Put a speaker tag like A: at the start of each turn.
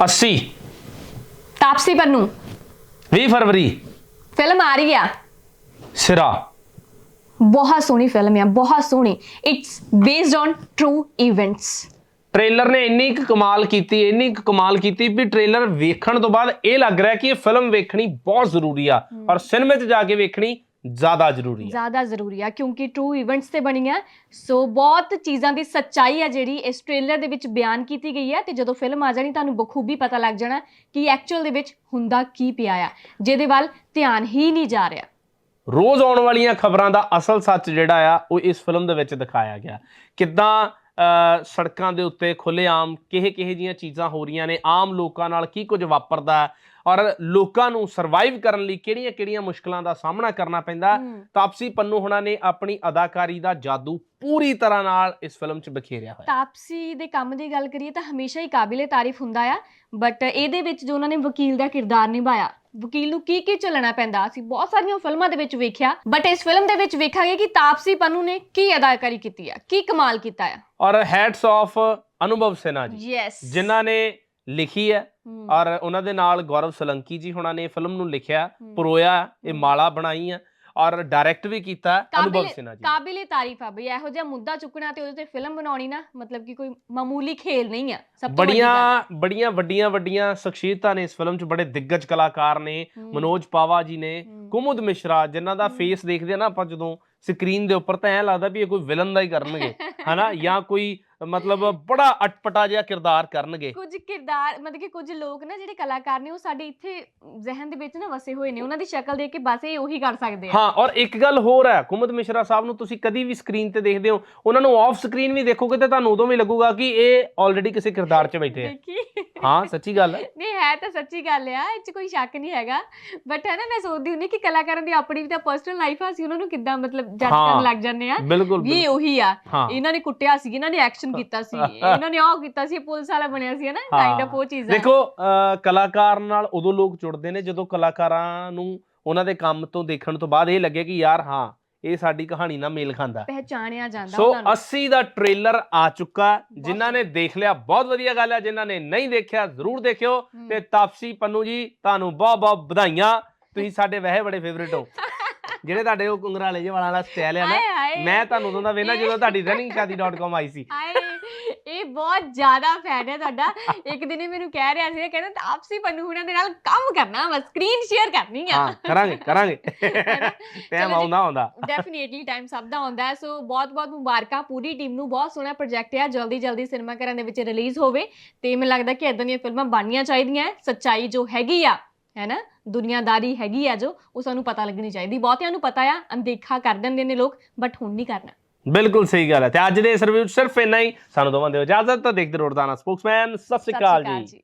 A: 80
B: ਤਾਪਸੀ ਪੰਨੂ
A: 20 ਫਰਵਰੀ
B: film ਆ ਰਹੀ ਆ
A: ਸਿਰਾ
B: ਬਹੁਤ ਸੋਹਣੀ ਫਿਲਮ ਆ ਬਹੁਤ ਸੋਹਣੀ it's based on true events
A: trailer ਨੇ ਇੰਨੀ ਕੁ ਕਮਾਲ ਕੀਤੀ ਇੰਨੀ ਕੁ ਕਮਾਲ ਕੀਤੀ ਵੀ ਟ੍ਰੇਲਰ ਵੇਖਣ ਤੋਂ ਬਾਅਦ ਇਹ ਲੱਗ ਰਿਹਾ ਕਿ ਇਹ ਫਿਲਮ ਵੇਖਣੀ ਬਹੁਤ ਜ਼ਰੂਰੀ ਆ ਔਰ ਸਿਨੇਮੇ 'ਚ ਜਾ ਕੇ ਵੇਖਣੀ ਜ਼ਿਆਦਾ ਜ਼ਰੂਰੀ ਆ
B: ਜ਼ਿਆਦਾ ਜ਼ਰੂਰੀ ਆ ਕਿਉਂਕਿ ਟਰੂ ਇਵੈਂਟਸ ਤੇ ਬਣੀ ਆ ਸੋ ਬਹੁਤ ਚੀਜ਼ਾਂ ਦੀ ਸੱਚਾਈ ਆ ਜਿਹੜੀ ਇਸ ਟ੍ਰੇਲਰ ਦੇ ਵਿੱਚ ਬਿਆਨ ਕੀਤੀ ਗਈ ਹੈ ਤੇ ਜਦੋਂ ਫਿਲਮ ਆ ਜਾਣੀ ਤੁਹਾਨੂੰ ਬਖੂਬੀ ਪਤਾ ਲੱਗ ਜਾਣਾ ਕਿ ਐਕਚੁਅਲ ਦੇ ਵਿੱਚ ਹੁੰਦਾ ਕੀ ਪਿਆ ਆ ਜਿਹਦੇ ਵੱਲ ਧਿਆਨ ਹੀ ਨਹੀਂ ਜਾ ਰਿਹਾ
A: ਰੋਜ਼ ਆਉਣ ਵਾਲੀਆਂ ਖਬਰਾਂ ਦਾ ਅਸਲ ਸੱਚ ਜਿਹੜਾ ਆ ਉਹ ਇਸ ਫਿਲਮ ਦੇ ਵਿੱਚ ਦਿਖਾਇਆ ਗਿਆ ਕਿੱਦਾਂ ਸੜਕਾਂ ਦੇ ਉੱਤੇ ਖੁੱਲ੍ਹੇਆਮ ਕਿਹੇ ਕਿਹੇ ਜੀਆਂ ਚੀਜ਼ਾਂ ਹੋ ਰਹੀਆਂ ਨੇ ਆਮ ਲੋਕਾਂ ਨਾਲ ਕੀ ਕੁਝ ਵਾਪਰਦਾ ਔਰ ਲੋਕਾਂ ਨੂੰ ਸਰਵਾਈਵ ਕਰਨ ਲਈ ਕਿਹੜੀਆਂ-ਕਿਹੜੀਆਂ ਮੁਸ਼ਕਲਾਂ ਦਾ ਸਾਹਮਣਾ ਕਰਨਾ ਪੈਂਦਾ। ਤਾਪਸੀ ਪੰਨੂ ਹੁਣਾਂ ਨੇ ਆਪਣੀ ਅਦਾਕਾਰੀ ਦਾ ਜਾਦੂ ਪੂਰੀ ਤਰ੍ਹਾਂ ਨਾਲ ਇਸ ਫਿਲਮ 'ਚ ਬਖੇਰਿਆ ਹੋਇਆ
B: ਤਾਪਸੀ ਦੇ ਕੰਮ ਦੀ ਗੱਲ ਕਰੀਏ ਤਾਂ ਹਮੇਸ਼ਾ ਹੀ ਕਾਬਿਲੇ ਤਾਰੀਫ ਹੁੰਦਾ ਆ ਬਟ ਇਹਦੇ ਵਿੱਚ ਜੋ ਉਹਨਾਂ ਨੇ ਵਕੀਲ ਦਾ ਕਿਰਦਾਰ ਨਿਭਾਇਆ ਵਕੀਲ ਨੂੰ ਕੀ ਕੀ ਚੱਲਣਾ ਪੈਂਦਾ ਅਸੀਂ ਬਹੁਤ ਸਾਰੀਆਂ ਫਿਲਮਾਂ ਦੇ ਵਿੱਚ ਵੇਖਿਆ ਬਟ ਇਸ ਫਿਲਮ ਦੇ ਵਿੱਚ ਵੇਖਾਂਗੇ ਕਿ ਤਾਪਸੀ ਪੰਨੂ ਨੇ ਕੀ ਅਦਾਕਾਰੀ ਕੀਤੀ ਆ ਕੀ ਕਮਾਲ ਕੀਤਾ ਆ
A: ਔਰ ਹੈਡਸ ਆਫ ਅਨੁਭਵ ਸਿਨਹਾ ਜੀ
B: ਯੈਸ
A: ਜਿਨ੍ਹਾਂ ਨੇ ਲਿਖੀ ਹੈ ਔਰ ਉਹਨਾਂ ਦੇ ਨਾਲ ਗੌਰਵ ਸਲੰਕੀ ਜੀ ਹੁਣਾਂ ਨੇ ਫਿਲਮ ਨੂੰ ਲਿਖਿਆ। ਪਰੋਇਆ ਇਹ। ਮਾਲਾ ਬਣਾਈ ਹੈ ਔਰ ਡਾਇਰੈਕਟ ਵੀ ਕੀਤਾ ਅਨੁਭਵ ਸਿਨਹਾ ਜੀ
B: ਕਾਬਿਲੇ ਤਾਰੀਫ ਆ ਬਈ ਇਹੋ ਜਿਹਾ ਮੁੱਦਾ ਚੁੱਕਣਾ ਤੇ ਉਹਦੇ ਤੇ ਫਿਲਮ ਬਣਾਉਣੀ ਨਾ ਮਤਲਬ ਕਿ ਕੋਈ ਮਾਮੂਲੀ ਖੇਲ ਨਹੀਂ ਆ ਸਭ ਤੋਂ।
A: ਬੜੀਆਂ ਬੜੀਆਂ ਵੱਡੀਆਂ ਵੱਡੀਆਂ ਸ਼ਖਸੀਅਤਾਂ ਨੇ ਇਸ ਫਿਲਮ 'ਚ ਬੜੇ ਦਿੱਗਜ ਕਲਾਕਾਰ ਨੇ ਮਨੋਜ ਪਾਵਾ ਜੀ ਨੇ ਕੁਮੁਦ ਮਿਸ਼ਰਾ ਜਿਨ੍ਹਾਂ ਦਾ। ਫੇਸ ਦੇਖਦੇ ਆ ਨਾ ਆਪਾਂ ਜਦੋਂ ਸਕਰੀਨ ਦੇ ਉੱਪਰ ਤਾਂ ਐਂ ਲੱਗਦਾ ਵੀ ਇਹ ਕੋਈ ਵਿਲਨ ਦਾ ਹੀ ਕਰਨਗੇ ਹਨਾ ਜਾਂ ਕੋਈ ਮਤਲਬ ਬੜਾ ਅਟਪਟਾ ਜਿਹਾ ਕਿਰਦਾਰ ਕਰਨਗੇ।
B: ਕੁਝ ਕਿਰਦਾਰ ਮਤਲਬ ਕਿ ਕੁਝ ਲੋਕ ਨਾ ਜਿਹੜੇ ਕਲਾਕਾਰ ਨੇ ਉਹ ਸਾਡੇ ਇੱਥੇ ਜ਼ਿਹਨ ਦੇ ਵਿੱਚ ਨਾ ਵਸੇ ਹੋਏ ਨੇ। ਉਹਨਾਂ ਦੀ ਸ਼ਕਲ ਦੇਖ ਕੇ ਬਸ ਇਹ ਉਹੀ ਕਰ ਸਕਦੇ ਆ।
A: ਹਾਂ ਔਰ ਇੱਕ ਗੱਲ ਹੋਰ ਹੈ ਕੁਮਦ ਮਿਸ਼ਰਾ ਸਾਹਿਬ ਨੂੰ ਤੁਸੀਂ ਕਦੀ ਵੀ ਸਕਰੀਨ ਤੇ ਦੇਖਦੇ ਹੋ ਉਹਨਾਂ ਨੂੰ ਆਫ ਸਕਰੀਨ ਵੀ ਦੇਖੋਗੇ ਤਾਂ ਤੁਹਾਨੂੰ ਉਦੋਂ ਵੀ ਲੱਗੂਗਾ ਕਿ ਇਹ ਆਲਰੇਡੀ ਕਿਸੇ ਕਿਰਦਾਰ 'ਚ ਬੈਠੇ ਆ।
B: ਦੇਖੀ।
A: ਹਾਂ ਸੱਚੀ ਗੱਲ ਹੈ।
B: ਨਹੀਂ ਹੈ ਤਾਂ ਸੱਚੀ ਗੱਲ ਆ ਇਹ 'ਚ ਕੋਈ ਸ਼ੱਕ ਨਹੀਂ ਹੈਗਾ। ਬਟ ਹੈ ਨਾ ਮੈਂ ਸੋਚਦੀ ਹੁੰਦੀ ਕਿ ਕਲਾਕਾਰਾਂ ਦੀ ਆਪਣੀ ਵੀ ਤਾਂ ਪਰਸਨਲ ਲਾਈਫ ਆ ਅਸੀਂ ਉਹਨਾਂ ਨੂੰ ਕਿੱਦਾਂ ਮਤਲਬ ਜੱਜ। ਕਰਨ ਲੱਗ ਜਾਂਦੇ ਆ
A: ਬਿਲਕੁਲ
B: ਵੀ ਇਹ ਉਹੀ ਆ। ਇਹਨਾਂ ਨੇ ਕੁੱਟਿਆ ਸੀ ਇਹਨਾਂ ਨੇ ਐਕਸ਼ਨ ਕੀਤਾ ਸੀ। ਇਹਨਾਂ ਨੇ ਉਹ ਕੀਤਾ ਸੀ ਪੁਲਿਸ ਵਾਲਾ ਬਣਿਆ ਸੀ ਨਾ ਕਾਈਂਡ ਆਫ ਉਹ ਚੀਜ਼ਾਂ
A: ਦੇਖੋ ਕਲਾਕਾਰ ਨਾਲ ਉਦੋਂ ਲੋਕ ਜੁੜਦੇ ਨੇ ਜਦੋਂ ਕਲਾਕਾਰਾਂ ਨੂੰ ਉਹਨਾਂ ਦੇ ਕੰਮ ਤੋਂ ਦੇਖਣ ਤੋਂ ਬਾਅਦ ਇਹ ਲੱਗੇ ਕਿ ਯਾਰ ਹਾਂ ਇਹ ਸਾਡੀ ਕਹਾਣੀ ਨਾਲ ਮੇਲ ਖਾਂਦਾ।
B: ਪਹਿਚਾਣਿਆ ਜਾਂਦਾ
A: ਸੋ
B: ਉਹਨਾਂ ਨੂੰ।
A: 80 ਦਾ ਟ੍ਰੇਲਰ ਆ ਚੁੱਕਾ ਜਿਨ੍ਹਾਂ ਨੇ ਦੇਖ ਲਿਆ ਬਹੁਤ ਵਧੀਆ ਗੱਲ ਹੈ ਜਿਨ੍ਹਾਂ ਨੇ ਨਹੀਂ ਦੇਖਿਆ ਜ਼ਰੂਰ ਦੇਖਿਓ। ਤੇ ਤਾਪਸੀ ਪੰਨੂ ਜੀ ਤੁਹਾਨੂੰ ਬਹੁਤ ਬਹੁਤ ਵਧਾਈਆਂ। ਤੁਸੀਂ ਸਾਡੇ ਵਹਿ ਬੜੇ ਫੇਵਰਿਟ ਹੋ। ਜਿਹੜੇ ਤੁਹਾਡੇ ਉਹ ਕੁੰਗਰਾਲੇ ਜਿਹੇ ਵਾਲਾ ਸਟਾਈਲ ਹੈ ਨਾ
B: ਹਾਏ
A: ਮੈਂ ਤੁਹਾਨੂੰ ਉਦੋਂ ਦਾ ਵੇਖਣਾ ਜਦੋਂ ਤੁਹਾਡੀ runningshadi.com ਆਈ ਸੀ।
B: ਹਾਏ ਇਹ ਬਹੁਤ ਜ਼ਿਆਦਾ ਫੈਨ ਹੈ ਤੁਹਾਡਾ। ਇੱਕ ਦਿਨ ਇਹ ਮੈਨੂੰ ਕਹਿ ਰਿਹਾ ਸੀ ਕਹਿੰਦਾ ਤਾਪਸੀ ਪੰਨੂ ਹੁਣਾਂ ਦੇ ਨਾਲ ਕੰਮ ਕਰਨਾ ਬਸ ਸਕਰੀਨ ਸ਼ੇਅਰ ਕਰਨੀ ਆ।
A: ਹਾਂ ਕਰਾਂਗੇ ਕਰਾਂਗੇ? ਟਾਈਮ
B: ਜੀ।
A: ਆਉਂਦਾ ਆਉਂਦਾ।
B: ਡੈਫੀਨੇਟਲੀ ਟਾਈਮ ਸਭ ਦਾ ਆਉਂਦਾ ਹੈ। ਸੋ ਬਹੁਤ ਬਹੁਤ ਮੁਬਾਰਕਾਂ ਪੂਰੀ ਟੀਮ ਨੂੰ ਬਹੁਤ ਸੋਹਣਾ ਪ੍ਰੋਜੈਕਟ ਹੈ ਜਲਦੀ ਜਲਦੀ ਸਿਨੇਮਾ ਘਰਾਂ ਦੇ ਵਿੱਚ ਰਿਲੀਜ਼ ਹੋਵੇ। ਤੇ ਮੈਨੂੰ ਲੱਗਦਾ ਕਿ ਇਦਾਂ ਦੀਆਂ ਫਿਲਮਾਂ ਬਣਨੀਆਂ ਚਾਹੀਦੀਆਂ ਹੈ। ਸੱਚਾਈ ਜੋ ਹੈਗੀ ਆ ਹੈ ਨਾ? ਦੁਨੀਆਦਾਰੀ ਹੈਗੀ ਆ ਜੋ ਉਹ ਸਾਨੂੰ ਪਤਾ ਲੱਗਣੀ ਚਾਹੀਦੀ। ਬਹੁਤਿਆਂ ਨੂੰ ਪਤਾ ਆ ਅਣਦੇਖਾ ਕਰ ਦਿੰਦੇ ਨੇ ਲੋਕ ਬਟ ਹੁਣ ਨਹੀਂ ਕਰਨਾ।
A: ਬਿਲਕੁਲ ਸਹੀ ਗੱਲ ਹੈ ਤੇ ਅੱਜ ਦੇ ਇਸ ਰਿਵਿਊ ਸਿਰਫ ਇੰਨਾ ਹੀ। ਸਾਨੂੰ ਦੋਵਾਂ ਦਿਓ ਇਜਾਜ਼ਤ ਤਾਂ ਦੇਖਦੇ ਰਹੋ ਰੋਜ਼ਾਨਾ ਸਪੋਕਸਮੈਨ ਸਤਿ ਸ਼੍ਰੀ ਅਕਾਲ
B: ਜੀ।